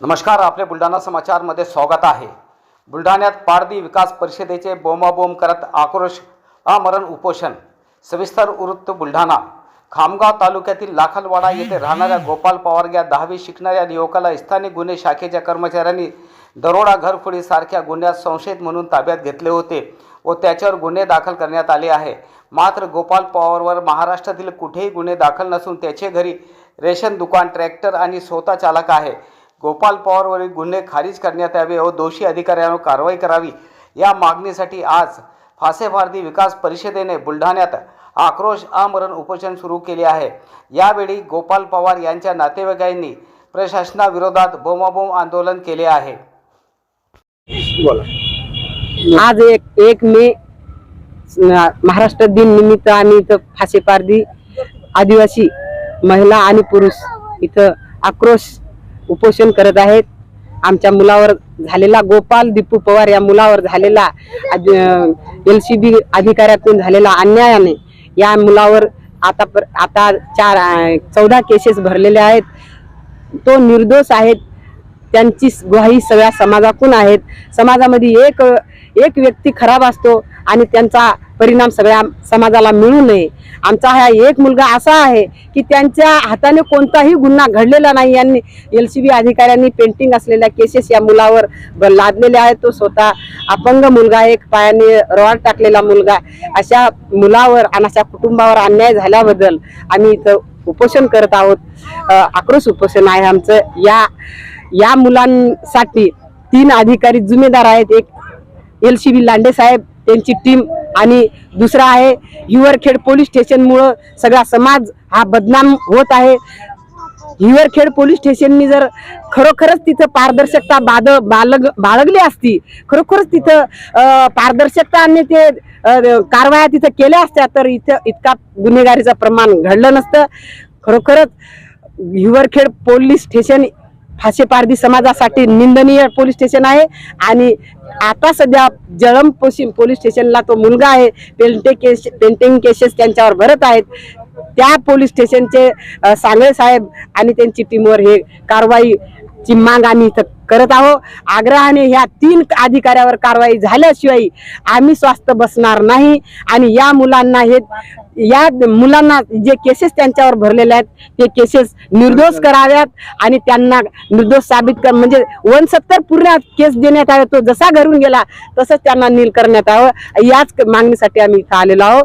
नमस्कार आपले बुलढाणा समाचारमध्ये स्वागत आहे. बुलढाण्यात पारदी विकास परिषदेचे बोंबाबोंब करत आक्रोश आमरण उपोषण. सविस्तर वृत्त बुलढाणा. खामगाव तालुक्यातील लाखलवाडा येथे राहणाऱ्या गोपाल पवार या दहावी शिकणाऱ्या युवकाला स्थानिक गुन्हे शाखेच्या कर्मचाऱ्यांनी दरोडा घरफोडीसारख्या गुन्ह्यात संशयित म्हणून ताब्यात घेतले होते व त्याच्यावर गुन्हे दाखल करण्यात आले आहे. मात्र गोपाल पवारवर महाराष्ट्रातील कुठेही गुन्हे दाखल नसून त्याचे घरी रेशन दुकान ट्रॅक्टर आणि स्वतः चालक आहे. गोपाल पवारवरील गुन्हे खारिज करण्यात यावे व दोषी अधिकाऱ्यांवर कारवाई करावी या मागणीसाठी आज फासेफार्दी विकास परिषदेने बुलढाण्यात आक्रोश आमरण उपोषण सुरू केले आहे. यावेळी गोपाल पवार यांच्या नातेवाईकांनी प्रशासनाविरोधात बोमाबोम आंदोलन केले आहे. आज एक एक मे महाराष्ट्र दिन निमित्त आम्ही इथं फासेपारदी आदिवासी महिला आणि पुरुष इथं आक्रोश उपोषण करत आहेत. आमच्या मुलावर झालेला गोपाल दीपू पवार या मुलावर झालेला एल सी बी अधिकाऱ्यातून झालेला अन्यायाने या मुलावर आता पर आता चार चौदा केसेस भरलेले आहेत. तो निर्दोष आहेत त्यांची ग्वाही सगळ्या समाजाकून आहेत. समाजामध्ये एक एक व्यक्ती खराब असतो आणि त्यांचा परिणाम सगळ्या समाजाला मिळू नये. आमचा हा एक मुलगा असा आहे की त्यांच्या हाताने कोणताही गुन्हा घडलेला नाही. यांनी एल सी बी अधिकाऱ्यांनी पेंटिंग असलेल्या केसेस या मुलावर लादलेल्या आहेत. तो स्वतः अपंग मुलगा एक पायाने रॉड टाकलेला मुलगा अशा मुलावर आणि अशा कुटुंबावर अन्याय झाल्याबद्दल आम्ही इथं उपोषण करत आहोत. आक्रोश उपोषण आहे आमचं. या या मुलांसाठी तीन अधिकारी जुमेदार आहेत. एक एल सी बी लांडे साहेब त्यांची टीम आणि दुसरा आहे हिवरखेड पोलीस स्टेशनमुळं सगळा समाज हा बदनाम होत आहे. हिवरखेड पोलीस स्टेशननी जर खरोखरच तिथं पारदर्शकता बाद बालग बाळगली असती खरोखरच तिथं पारदर्शकता आणि ते कारवाया तिथं केल्या असत्या तर इथं इतका गुन्हेगारीचं प्रमाण घडलं नसतं. खरोखरच हिवरखेड पोलीस स्टेशन फाशेपारदी समाजासाठी निंदनीय पोलीस स्टेशन आहे आणि आता सध्या जळम पोशी पोलीस स्टेशनला तो मुलगा आहे पेंटे केस पेंटिंग केसेस त्यांच्यावर भरत आहेत. त्या पोलीस स्टेशनचे सांगळे साहेब आणि त्यांची टीमवर हे कारवाईची माग आम्ही इथं करत आहोत. आग्रहाने ह्या तीन अधिकाऱ्यावर कारवाई झाल्याशिवाय आम्ही स्वास्थ्य बसणार नाही आणि या मुलांना हे या मुलांना जे केसेस त्यांच्यावर भरलेले आहेत ते केसेस निर्दोष कराव्यात आणि त्यांना निर्दोष साबित कर म्हणजे वन सत्तर पूर्ण केस देण्यात यावे तो जसा घरून गेला तसंच त्यांना नील करण्यात यावं. याच मागणीसाठी आम्ही इथं आलेलो आहोत.